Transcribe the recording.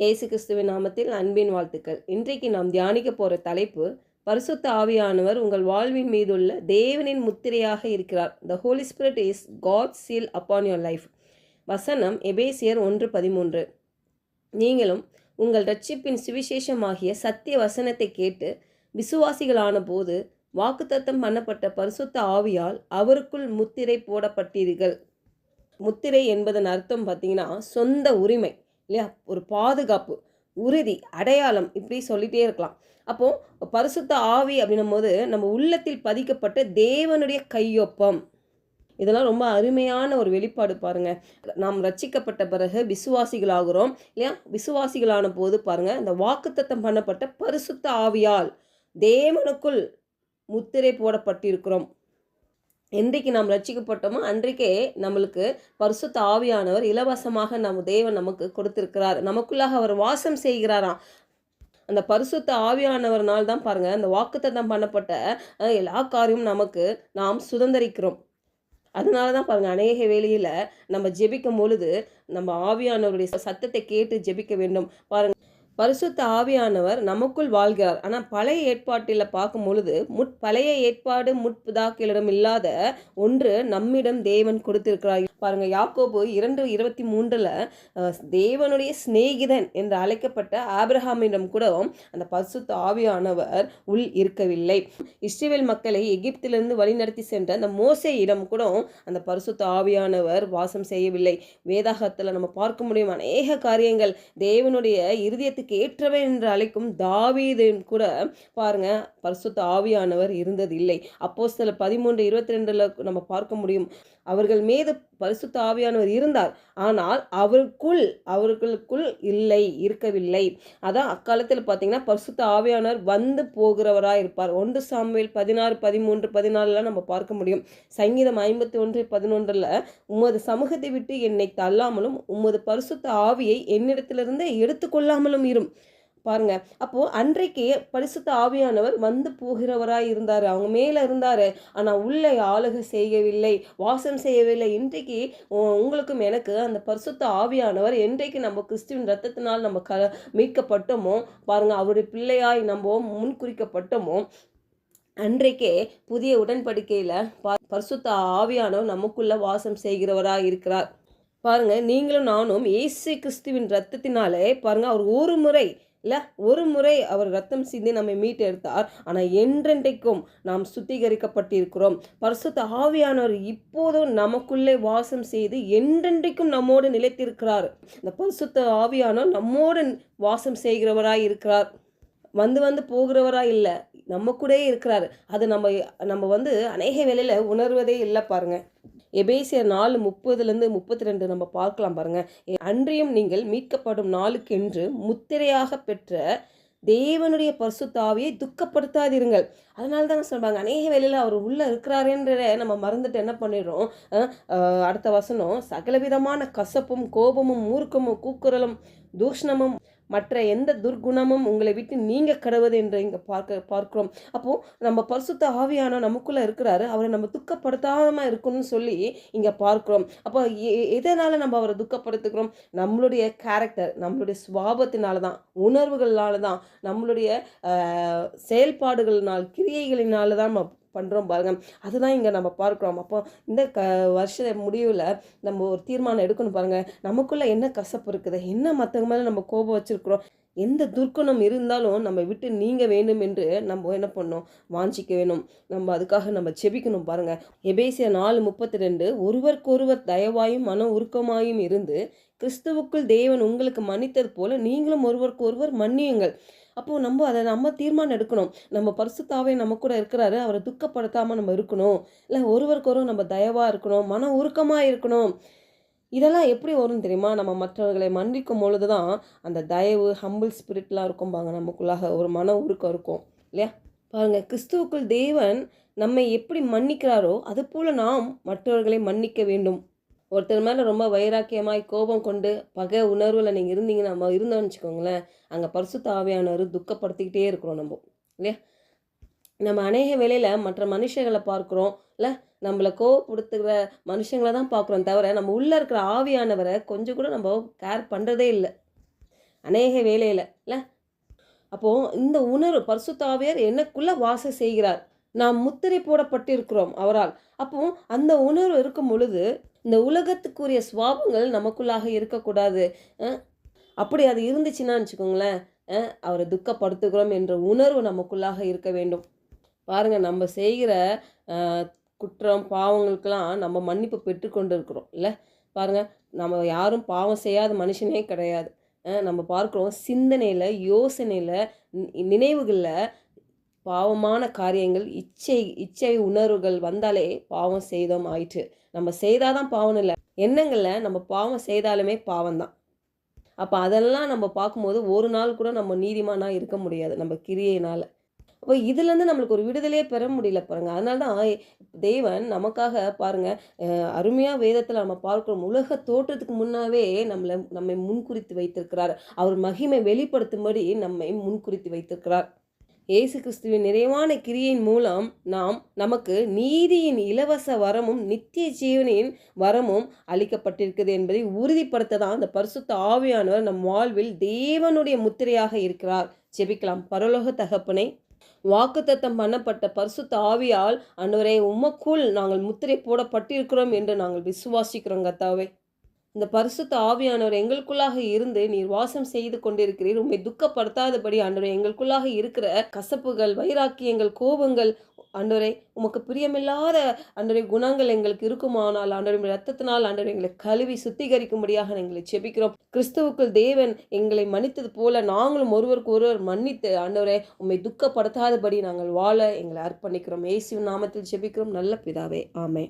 இயேசு கிறிஸ்துவின் நாமத்தில் அன்பின் வாழ்த்துக்கள். இன்றைக்கு நாம் தியானிக்க போகிற தலைப்பு பரிசுத்த ஆவியானவர் உங்கள் வாழ்வின் மீதுள்ள தேவனின் முத்திரையாக இருக்கிறார். The holy spirit is God seal upon your life வசனம் எபேசியர் ஒன்று பதிமூன்று. நீங்களும் உங்கள் ரட்சிப்பின் சுவிசேஷமாகிய சத்திய வசனத்தை கேட்டு விசுவாசிகளான போது வாக்குத்தத்தம் பண்ணப்பட்ட பரிசுத்த ஆவியால் அவருக்குள் முத்திரை போடப்பட்டீர்கள். முத்திரை என்பதன் அர்த்தம் பார்த்தீங்கன்னா சொந்த உரிமை. இல்லையா? ஒரு பாதுகாப்பு உறுதி அடையாளம் இப்படி சொல்லிட்டே இருக்கலாம். அப்போது பரிசுத்த ஆவி அப்படின்னும் போது நம்ம உள்ளத்தில் பதிக்கப்பட்ட தேவனுடைய கையொப்பம். இதெல்லாம் ரொம்ப அருமையான ஒரு வெளிப்பாடு பாருங்க. நாம் ரட்சிக்கப்பட்ட பிறகு விசுவாசிகளாகிறோம் இல்லையா? விசுவாசிகளான போது பாருங்க இந்த வாக்குத்தத்தம் பண்ணப்பட்ட பரிசுத்த ஆவியால் தேவனுக்குள் முத்திரை போடப்பட்டிருக்கிறோம். என்றைக்கு நாம் ரட்சிக்கப்பட்டோமோ அன்றைக்கே நம்மளுக்கு பரிசுத்த ஆவியானவர் இலவசமாக நம் தேவன் நமக்கு கொடுத்திருக்கிறார். நமக்குள்ளாக அவர் வாசம் செய்கிறாராம். அந்த பரிசுத்த ஆவியானவர்னால் தான் பாருங்கள் அந்த வாக்குத்தத்தம் பண்ணப்பட்ட எல்லா காரியமும் நமக்கு நாம் சுதந்திரிக்கிறோம். அதனால தான் பாருங்கள் அநேக வேலையில் நம்ம ஜெபிக்கும் பொழுது நம்ம ஆவியானவருடைய சத்தத்தை கேட்டு ஜெபிக்க வேண்டும். பாருங்கள் பரிசுத்த ஆவியானவர் நமக்குள் வாழ்கிறார். ஆனால் பழைய ஏற்பாட்டில் பார்க்கும் பொழுது முட் பழைய ஏற்பாடு முற்பிதாக்களிடம் இல்லாத ஒன்று நம்மிடம் தேவன் கொடுத்திருக்கிறார். பாருங்க யாக்கோபு இரண்டு இருபத்தி மூன்றில் தேவனுடைய சிநேகிதன் என்று அழைக்கப்பட்ட ஆப்ரஹாமிடம் கூட அந்த பரிசுத்த ஆவியானவர் உள் இருக்கவில்லை. இஸ்ரேல் மக்களை எகிப்திலிருந்து வழிநடத்தி சென்ற அந்த மோசேயிடம் கூட அந்த பரிசுத்த ஆவியானவர் வாசம் செய்யவில்லை. வேதாகத்தில் நம்ம பார்க்க முடியும் அநேக காரியங்கள். தேவனுடைய இருதயத்துக்கு ஏற்றவை என்று அழைக்கும் தாவீது கூட பாருங்க பரிசுத்த ஆவியானவர் இருந்ததில்லை. அப்போ சில பதிமூன்று இருபத்தி ரெண்டுல நம்ம பார்க்க முடியும். அவர்கள் மீது பரிசுத்த ஆவியானவர் இருந்தார். ஆனால் அவருக்குள் அவர்களுக்குள் இல்லை இருக்கவில்லை. அதான் அக்காலத்தில் பார்த்தீங்கன்னா பரிசுத்த ஆவியானவர் வந்து போகிறவராக இருப்பார். ஒன்று சாமியில் பதினாறு பதிமூன்று பதினாலெலாம் நம்ம பார்க்க முடியும். சங்கீதம் ஐம்பத்தி ஒன்று பதினொன்றில் உமது சமூகத்தை விட்டு என்னை தள்ளாமலும் உமது பரிசுத்த ஆவியை என்னிடத்திலிருந்து எடுத்துக்கொள்ளாமலும் இரும். பாருங்க. அப்போ அன்றைக்கு பரிசுத்த ஆவியானவர் வந்து போகிறவராய் இருந்தார். அவங்க மேல இருந்தாரு. ஆனா உள்ளே ஆளுக செய்யவில்லை. வாசம் செய்யவில்லை. இன்றைக்கு உ- உங்களுக்கும் எனக்கு அந்த பரிசுத்த ஆவியானவர் என்றைக்கு நம்ம கிறிஸ்துவின் ரத்தத்தினால் நம்ம க மீட்கப்பட்டோமோ பாருங்க அவருடைய பிள்ளையாய் நம்ம முன்குறிக்கப்பட்டோமோ அன்றைக்கே புதிய உடன்படிக்கையில ப- பரிசுத்த ஆவியானவர் நமக்குள்ள வாசம் செய்கிறவராய் இருக்கிறார். பாருங்க நீங்களும் நானும் இயேசு கிறிஸ்துவின் ரத்தத்தினாலே பாருங்க அவர் ஒரு முறை இல்லை ஒரு முறை அவர் ரத்தம் சிந்தி நம்மை மீட்டு எடுத்தார் என்றென்றைக்கும் நாம் சுத்திகரிக்கப்பட்டிருக்கிறோம். பரிசுத்த ஆவியானவர் இப்போதும் நமக்குள்ளே வாசம் செய்து என்றென்றைக்கும் நம்மோடு நிலைத்திருக்கிறார். இந்த பரிசுத்த ஆவியானவர் நம்மோடு வாசம் செய்கிறவராய் இருக்கிறார். வந்து வந்து போகிறவரா இல்லை நம்ம கூட இருக்கிறாரு. அது நம்ம நம்ம வந்து அநேக வேலையில் உணர்வதே இல்லை பாருங்கள் எபேசியர் நாலு முப்பதுலேருந்து முப்பத்தி ரெண்டு நம்ம பார்க்கலாம் பாருங்கள் அன்றியும் நீங்கள் மீட்கப்படும் நாளுக்கென்று முத்திரையாக பெற்ற தேவனுடைய பரிசுத்தாவியை துக்கப்படுத்தாதிருங்கள் அதனால தான் சொல்றாங்க அநேக வேலையில் அவர் உள்ளே இருக்கிறாருன்ற நம்ம மறந்துட்டு என்ன பண்ணிடுறோம்? அடுத்த வசனம் சகலவிதமான கசப்பும் கோபமும் மூர்க்கமும் கூக்குரலும் தூஷ்ணமும் மற்ற எந்த துர்குணமும் உங்களை விட்டு நீங்க கடவுது என்று இங்கே பார்க்க பார்க்கிறோம். அப்போது நம்ம பரிசுத்த ஆவியான நமக்குள்ளே இருக்கிறாரு. அவரை நம்ம துக்கப்படுத்தாம இருக்கணும்னு சொல்லி இங்கே பார்க்குறோம். அப்போ எ- நம்ம அவரை துக்கப்படுத்துக்கிறோம் நம்மளுடைய கேரக்டர் நம்மளுடைய சுவாபத்தினால தான் உணர்வுகள்னால தான் நம்மளுடைய செயல்பாடுகளினால் கிரியைகளினால தான் நம்ம பண்ணுறோம் பாருங்க. அதுதான் இங்கே நம்ம பார்க்குறோம். அப்போ இந்த க வருஷ முடிவில் நம்ம ஒரு தீர்மானம் எடுக்கணும் பாருங்கள் நமக்குள்ளே என்ன கசப்பு இருக்குது? என்ன மற்றவங்க மேலே நம்ம கோபம் வச்சிருக்கிறோம்? எந்த துர்க்குணம் இருந்தாலும் நம்ம விட்டு நீங்க வேண்டும் என்று நம்ம என்ன பண்ணோம்? வாஞ்சிக்க வேணும். நம்ம அதுக்காக நம்ம செபிக்கணும் பாருங்க. எபேசிய நாலு முப்பத்தி ரெண்டு ஒருவருக்கொருவர் தயவாயும் மன உருக்கமாயும் இருந்து கிறிஸ்துவுக்குள் தேவன் உங்களுக்கு மன்னித்தது போல நீங்களும் ஒருவருக்கு ஒருவர் மன்னியுங்கள். அப்போது நம்ம அதை நம்ம தீர்மானம் எடுக்கணும். நம்ம பரிசுத்தாவே நம்ம கூட இருக்கிறாரு. அவரை துக்கப்படுத்தாமல் நம்ம இருக்கணும். இல்லை ஒருவருக்கொரு நம்ம தயவாக இருக்கணும். மன உருக்கமாக இருக்கணும். இதெல்லாம் எப்படி வரும் தெரியுமா? நம்ம மற்றவர்களை மன்னிக்கும் பொழுது தான் அந்த தயவு ஹம்பிள் ஸ்பிரிட்லாம் இருக்கும்பாங்க நமக்குள்ளாக ஒரு மன உருக்கம் இருக்கும். இல்லையா? பாருங்கள் கிறிஸ்துவுக்குள் தேவன் நம்மை எப்படி மன்னிக்கிறாரோ அது போல் நாம் மற்றவர்களை மன்னிக்க வேண்டும். ஒருத்தர் மேலே ரொம்ப வைராக்கியமாய் கோபம் கொண்டு பகை உணர்வில் நீங்கள் இருந்தீங்கன்னா நம்ம இருந்தோம்னு வச்சுக்கோங்களேன் அங்கே பரிசுத்த ஆவியானவர் துக்கப்படுத்திக்கிட்டே இருக்கிறோம் நம்ம இல்லையா? நம்ம அநேக வேலையில் மற்ற மனுஷங்களை பார்க்குறோம் இல்லை? நம்மளை கோவப்படுத்துகிற மனுஷங்களை தான் பார்க்குறோம் தவிர நம்ம உள்ளே இருக்கிற ஆவியானவரை கொஞ்சம் கூட நம்ம கேர் பண்ணுறதே இல்லை. அநேக வேலையில் இல்லை? அப்போது இந்த உணர்வு பரிசுத்தாவியார் எனக்குள்ளே வாசம் செய்கிறார். நாம் முத்திரை போடப்பட்டிருக்கிறோம் அவரால். அப்போ அந்த உணர்வு இருக்கும் பொழுது இந்த உலகத்துக்குரிய சுவாபங்கள் நமக்குள்ளாக இருக்கக்கூடாது. அப்படி அது இருந்துச்சுன்னா வச்சுக்கோங்களேன். அவரை துக்கப்படுத்துகிறோம் என்ற உணர்வு நமக்குள்ளாக இருக்க வேண்டும். பாருங்கள் நம்ம செய்கிற குற்றம் பாவங்களுக்கெல்லாம் நம்ம மன்னிப்பு பெற்றுக்கொண்டு இருக்கிறோம் இல்லை? பாருங்க நம்ம யாரும் பாவம் செய்யாத மனுஷனே கிடையாது. நம்ம பார்க்குறோம் சிந்தனையில் யோசனையில் நினைவுகளில் பாவமான காரியங்கள் இச்சை இச்சை உணர்வுகள் வந்தாலே பாவம் செய்தோம் ஆயிற்று. நம்ம செய்தாதான் பாவம் இல்லை. எண்ணங்களில் நம்ம பாவம் செய்தாலுமே பாவம் தான் அப்போ அதெல்லாம் நம்ம பார்க்கும்போது ஒரு நாள் கூட நம்ம நீதிமானாக இருக்க முடியாது நம்ம கிரியையினால். அப்போ இதுலேருந்து நம்மளுக்கு ஒரு விடுதலையே பெற முடியல பாருங்க. அதனால தான் தேவன் நமக்காக பாருங்க அருமையாக வேதத்தில் நம்ம பார்க்குறோம். உலக தோற்றத்துக்கு முன்னாவே நம்மளை நம்மை முன்குறித்து வைத்திருக்கிறார். அவர் மகிமை வெளிப்படுத்தும்படி நம்மை முன்குறித்து வைத்திருக்கிறார். இயேசு கிறிஸ்துவின் நிறைவான கிரியின் மூலம் நாம் நமக்கு நீதியின் இலவச வரமும் நித்திய ஜீவனின் வரமும் அளிக்கப்பட்டிருக்கிறது என்பதை உறுதிப்படுத்த தான் அந்த பரிசுத்த ஆவியானவர் நம் வாழ்வில் தேவனுடைய முத்திரையாக இருக்கிறார். ஜெபிக்கலாம். பரலோக தகப்பனை வாக்குத்தத்தம் பண்ணப்பட்ட பரிசுத்த ஆவியால் அன்றுவரே உமக்குள் நாங்கள் முத்திரை போடப்பட்டிருக்கிறோம் என்று நாங்கள் விசுவாசிக்கிறோம் கத்தாவே இந்த பரிசுத்த ஆவியானவர் எங்களுக்குள்ளாக இருந்து நீர் வாசம் செய்து கொண்டிருக்கிறீர். உம்மை துக்கப்படுத்தாதபடி ஆண்டவரே எங்களுக்குள்ளாக இருக்கிற கசப்புகள் வைராக்கியங்கள் கோபங்கள் ஆண்டவரே உமக்கு பிரியமில்லாத ஆண்டவரே குணங்கள் எங்களுக்கு இருக்குமானால் ஆண்டவரே ரத்தத்தினால் அன்றரை எங்களை கழுவி சுத்திகரிக்கும்படியாக எங்களை செபிக்கிறோம். கிறிஸ்துவுக்குள் தேவன் எங்களை மன்னித்தது போல நாங்களும் ஒருவருக்கு ஒருவர் மன்னித்து அன்றரை உண்மை துக்கப்படுத்தாதபடி நாங்கள் வாழ எங்களை அர்ப்பணிக்கிறோம். இயேசுவின் நாமத்தில் செபிக்கிறோம். நல்ல பிதாவே ஆமே